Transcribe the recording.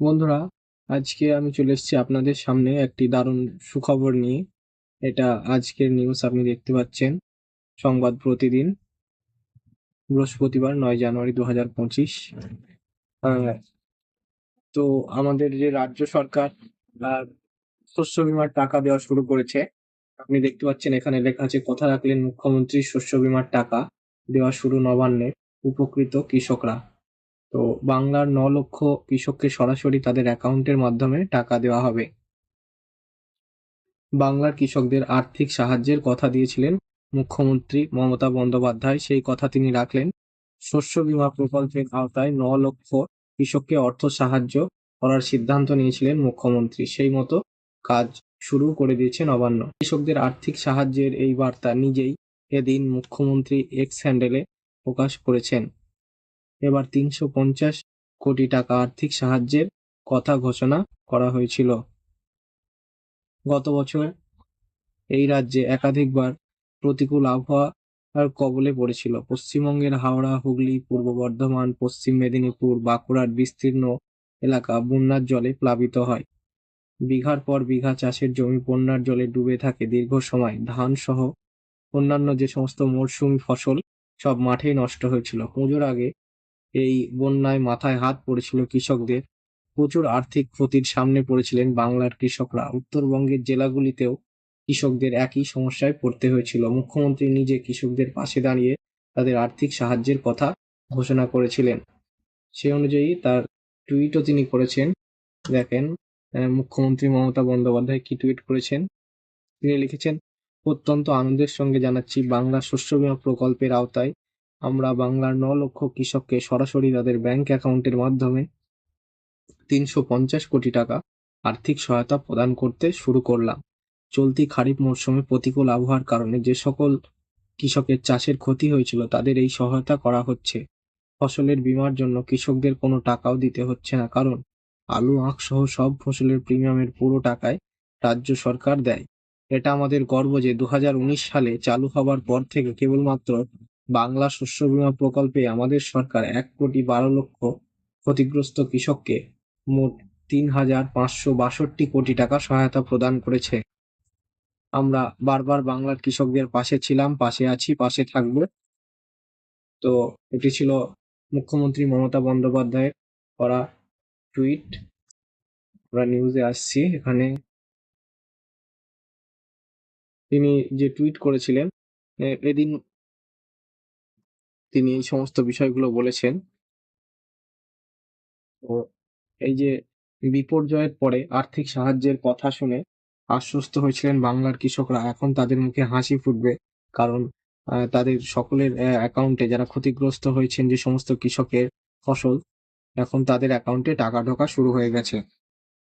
বন্ধুরা, আজকে আমি চলে এসেছি আপনাদের সামনে একটি দারুণ সুখবর নিয়ে। এটা আজকের নিউজ আপনি দেখতে পাচ্ছেন। সংবাদ প্রতিদিন, বৃহস্পতিবার, নয় জানুয়ারি দু হাজার পঁচিশ তো আমাদের যে রাজ্য সরকার শস্য বিমার টাকা দেওয়া শুরু করেছে, আপনি দেখতে পাচ্ছেন এখানে লেখা আছে, কথা রাখলেন মুখ্যমন্ত্রী শস্য বিমার টাকা দেওয়া শুরু নবান্নে উপকৃত কৃষকরা। তো বাংলার ন লক্ষ কৃষককে সরাসরি তাদের অ্যাকাউন্টের মাধ্যমে টাকা দেওয়া হবে। বাংলার কৃষকদের আর্থিক সাহায্যের কথা দিয়েছিলেন মুখ্যমন্ত্রী মমতা বন্দ্যোপাধ্যায়। সেই কথা তিনি রাখলেন, শস্য বীমা প্রকল্পের আওতায় ন লক্ষ কৃষককে অর্থ সাহায্য করার সিদ্ধান্ত নিয়েছিলেন মুখ্যমন্ত্রী। সেই মতো কাজ শুরু করে দিয়েছে নবান্ন কৃষকদের আর্থিক সাহায্যের এই বার্তা নিজেই এদিন মুখ্যমন্ত্রী এক্স হ্যান্ডেলে প্রকাশ করেছেন। এবার তিনশো পঞ্চাশ কোটি টাকা আর্থিক সাহায্যের কথা ঘোষণা করা হয়েছিল। গত বছর এই রাজ্যে একাধিকবার প্রতিকূল আবহাওয়ার কবলে পড়েছিল। পশ্চিমবঙ্গের হাওড়া, হুগলি, পূর্ব বর্ধমান, পশ্চিম মেদিনীপুর, বাঁকুড়ার বিস্তীর্ণ এলাকা বন্যার জলে প্লাবিত হয়। বিঘার পর বিঘা চাষের জমি বন্যার জলে ডুবে থাকে দীর্ঘ সময়। ধান সহ অন্যান্য যে সমস্ত মরশুমি ফসল সব মাঠেই নষ্ট হয়েছিল। পুজোর আগে এই বন্যায় মাথায় হাত পড়েছিল কৃষকদের। প্রচুর আর্থিক ক্ষতির সামনে পড়েছিলেন বাংলার কৃষকরা। উত্তরবঙ্গের জেলাগুলিতেও কৃষকদের একই সমস্যায় পড়তে হয়েছিল। মুখ্যমন্ত্রী নিজে কৃষকদের পাশে দাঁড়িয়ে তাদের আর্থিক সাহায্যের কথা ঘোষণা করেছিলেন। সে অনুযায়ী তার টুইটও তিনি করেছেন। দেখেন মুখ্যমন্ত্রী মমতা বন্দ্যোপাধ্যায় কি টুইট করেছেন। তিনি লিখেছেন, অত্যন্ত আনন্দের সঙ্গে জানাচ্ছি বাংলা শস্য বীমা প্রকল্পের আওতায় আমরা বাংলার ন লক্ষ কৃষককে সরাসরি তাদের ব্যাংক অ্যাকাউন্টের মাধ্যমে তিনশো পঞ্চাশ কোটি টাকা আর্থিক সহায়তা প্রদান করতে শুরু করলাম। চলতি খারিফ মরশুমে প্রতিকূল আবহাওয়ার কারণে যে সকল কৃষকের চাষের ক্ষতি হয়েছিল, তাদের এই সহায়তা করা হচ্ছে। ফসলের বীমার জন্য কৃষকদের কোনো টাকাও দিতে হচ্ছে না, কারণ আলু, আখ সহ সব ফসলের প্রিমিয়ামের পুরো টাকায় রাজ্য সরকার দেয়। এটা আমাদের গর্ব যে দু হাজার উনিশ সালে চালু হবার পর থেকে কেবলমাত্র বাংলা শস্য বীমা প্রকল্পে আমাদের সরকার এক কোটি বারো লক্ষ ক্ষতিগ্রস্ত কৃষককে মোট তিন হাজার পাঁচশো বাষট্টি কোটি টাকা সহায়তা প্রদান করেছে। আমরা বারবার বাংলার কৃষকদের পাশে ছিলাম, পাশে আছি, পাশে থাকব। তো এটি ছিল মুখ্যমন্ত্রী মমতা বন্দ্যোপাধ্যায়ের করা টুইট। আমরা নিউজে আসছি এখানে। তিনি যে টুইট করেছিলেন এদিন তিনি এই সমস্ত বিষয়গুলো বলেছেন। তো এই যে বিপর্যয়ের পরে আর্থিক সাহায্যের কথা শুনে আশ্বস্ত হয়েছিলেন বাংলার কৃষকরা। এখন তাদের মুখে হাসি ফুটবে কারণ তাদের সকলের অ্যাকাউন্টে যারা ক্ষতিগ্রস্ত হয়েছেন যে সমস্ত কৃষকের ফসল, এখন তাদের অ্যাকাউন্টে টাকা ঢোকা শুরু হয়ে গেছে।